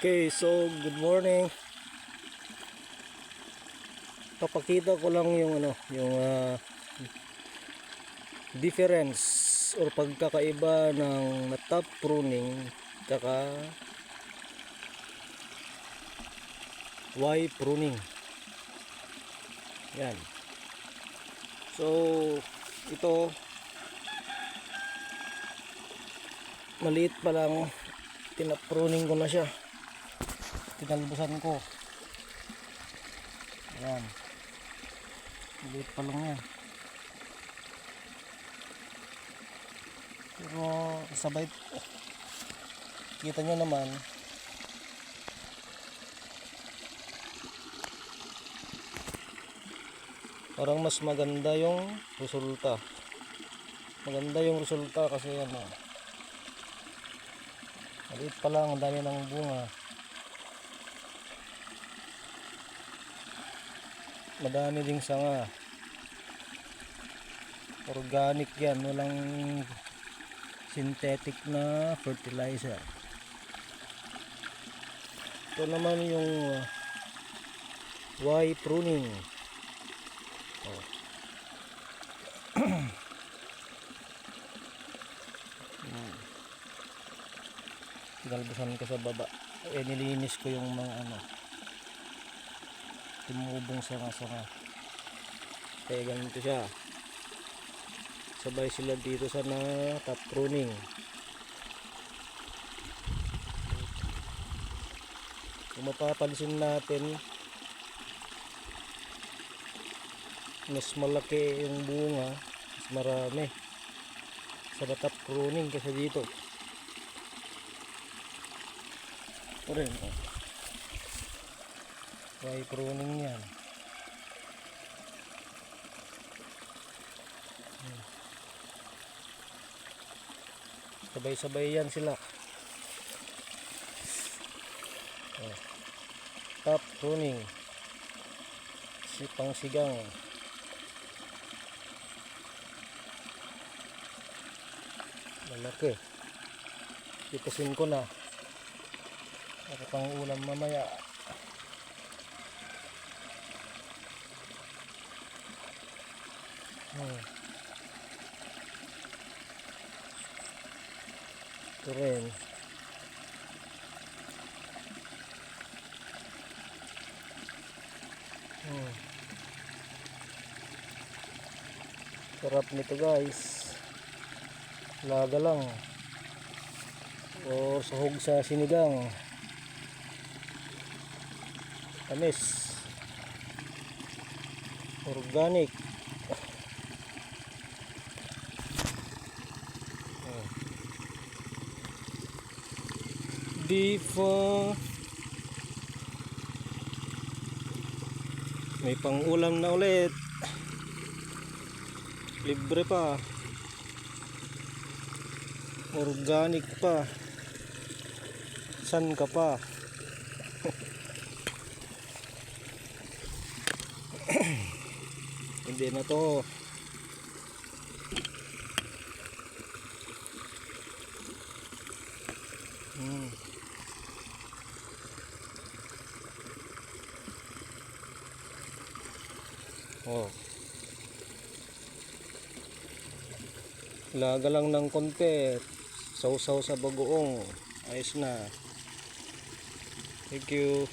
Okay, so good morning. Papakita ko lang yung ano, yung ah, difference or pagkakaiba ng top pruning tsaka Y pruning. Yan. So, ito maliit pa lang tinapruning ko na siya tinalbusan ko. Ayan. Maliit pa lang yan. Pero sabay kita nyo naman parang mas maganda yung resulta. Maganda yung resulta kasi ano maliit pa lang ang dami ng bunga madami ding sanga. Organic yan walang synthetic na fertilizer. Ito naman yung uh, Y pruning. Oh. Hmm. Galbasan ko sa baba. Eh nilinis ko yung mga ano tumubong sanga-sanga kaya ganito siya. Sabay sila dito sa na top pruning kung mapapansin natin mas malaki yung bunga mas marami sa na top pruning kasi dito. Ito rin oh. Try pruning yan. Sabay-sabay yan sila. Oh. Top pruning. Sipang sigang. Malaki. Itasin ko na. Para pang ulam mamaya. Hmm. Ito rin. Hmm. Sarap nito guys. Laga lang. O sahog sa sinigang. Tamis. Organic. Uh, may pang ulam na ulit. Libre pa. Organic pa. San ka pa? Hindi na to hmm Oh. Laga lang ng konti. Sausaw sa bagoong. Ayos na. Thank you.